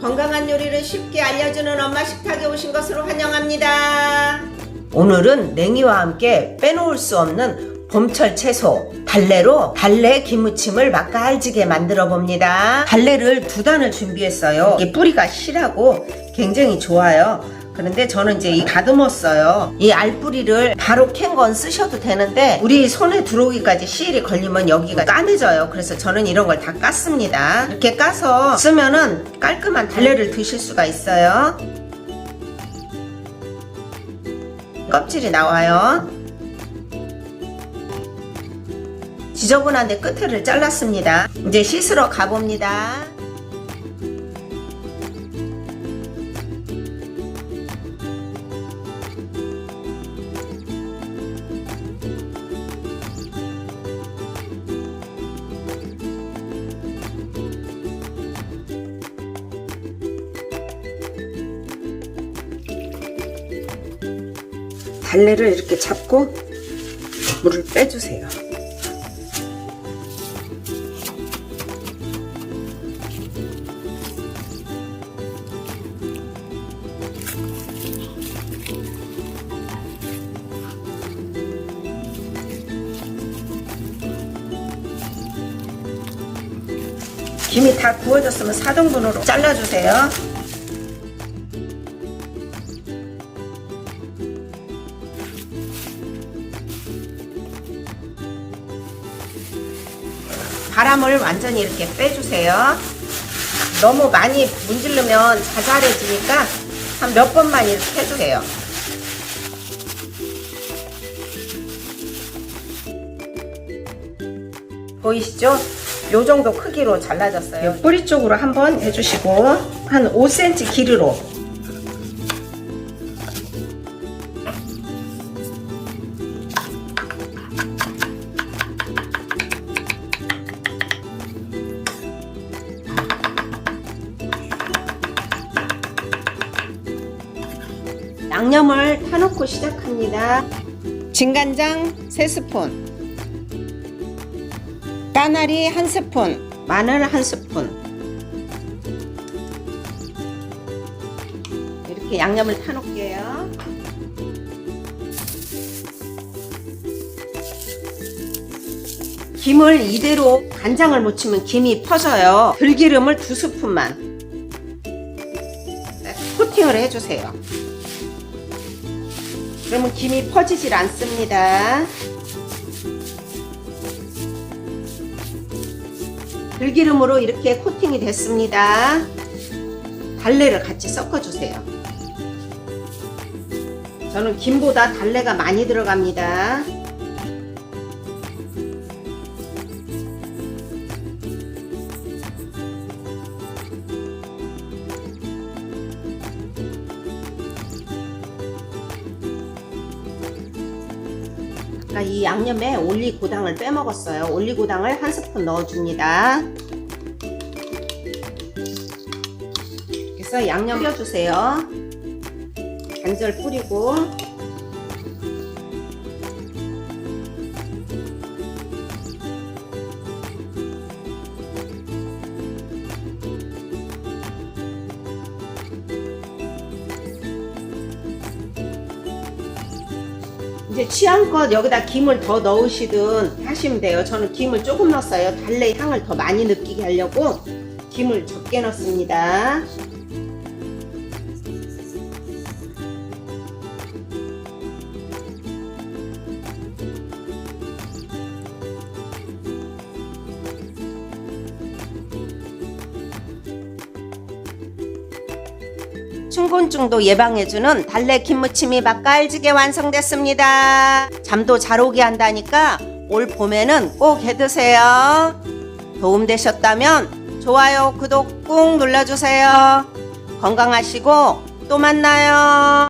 건강한 요리를 쉽게 알려주는 엄마 식탁에 오신 것으로 환영합니다. 오늘은 냉이와 함께 빼놓을 수 없는 봄철 채소 달래로 달래 김무침을 맛깔지게 만들어 봅니다. 달래를 두 단을 준비했어요. 이게 뿌리가 실하고 굉장히 좋아요. 그런데 저는 이제 이 다듬었어요. 이 알뿌리를 바로 캔 건 쓰셔도 되는데 우리 손에 들어오기까지 시일이 걸리면 여기가 까매져요. 그래서 저는 이런 걸 다 깠습니다. 이렇게 까서 쓰면은 깔끔한 달래를 드실 수가 있어요. 껍질이 나와요. 지저분한데 끝을 잘랐습니다. 이제 씻으러 가봅니다. 달래를 이렇게 잡고 물을 빼주세요. 김이 다 구워졌으면 4등분으로 잘라주세요. 바람을 완전히 이렇게 빼주세요. 너무 많이 문지르면 자잘해지니까 한 몇 번만 이렇게 해주세요. 보이시죠? 요 정도 크기로 잘라졌어요. 뿌리 쪽으로 한번 해주시고 한 5cm 길이로 양념을 타놓고 시작합니다. 진간장 3스푼, 까나리 1스푼, 마늘 1스푼. 이렇게 양념을 타놓을게요. 김을 이대로 간장을 묻히면 김이 퍼져요. 들기름을 두 스푼만 네, 코팅을 해주세요. 그러면 김이 퍼지질 않습니다. 들기름으로 이렇게 코팅이 됐습니다. 달래를 같이 섞어주세요. 저는 김보다 달래가 많이 들어갑니다. 아까 이 양념에 올리고당을 빼먹었어요. 올리고당을 한 스푼 넣어줍니다. 그래서 양념 뿌려주세요. 간절 뿌리고 이제 취향껏 여기다 김을 더 넣으시든 하시면 돼요. 저는 김을 조금 넣었어요. 달래 향을 더 많이 느끼게 하려고 김을 적게 넣습니다. 춘곤증도 예방해주는 달래 김무침이 맛깔지게 완성됐습니다. 잠도 잘 오게 한다니까 올 봄에는 꼭 해드세요. 도움되셨다면 좋아요, 구독 꾹 눌러주세요. 건강하시고 또 만나요.